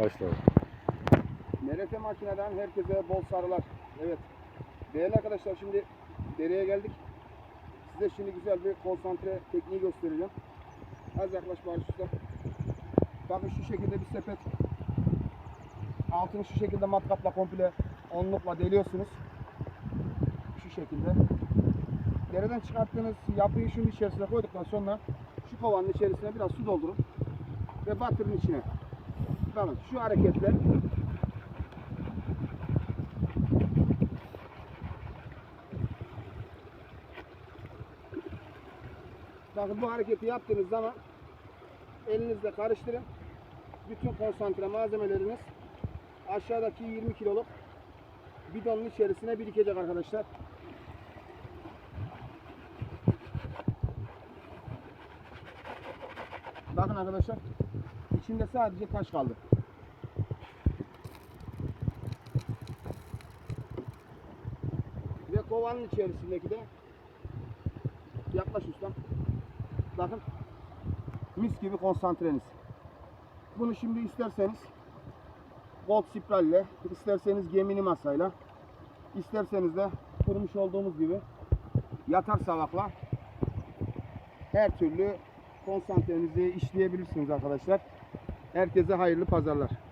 Başlayalım. MRT makineden herkese bol sarılar. Evet. Değerli arkadaşlar şimdi dereye geldik. Size şimdi güzel bir konsantre tekniği göstereceğim. Az yaklaş Barış Usta. Bakın şu şekilde bir sepet. Altını şu şekilde matkapla komple onlukla deliyorsunuz. Şu şekilde. Dereden çıkarttığınız yapıyı şunun içerisine koyduktan sonra şu kovanın içerisine biraz su doldurun ve batırın içine. Bakın şu hareketler Bakın bu hareketi yaptığınız zaman elinizle karıştırın. Bütün konsantre malzemeleriniz aşağıdaki 20 kiloluk bidonun içerisine birikecek arkadaşlar. Bakın arkadaşlar içinde sadece taş kaldı. Ve kovanın içerisindeki de yaklaş ustam. Bakın mis gibi konsantreniz. Bunu şimdi isterseniz gold spiral isterseniz gemini masayla, isterseniz de kurmuş olduğumuz gibi yatar savakla her türlü konsantrenizi işleyebilirsiniz arkadaşlar. Herkese hayırlı pazarlar.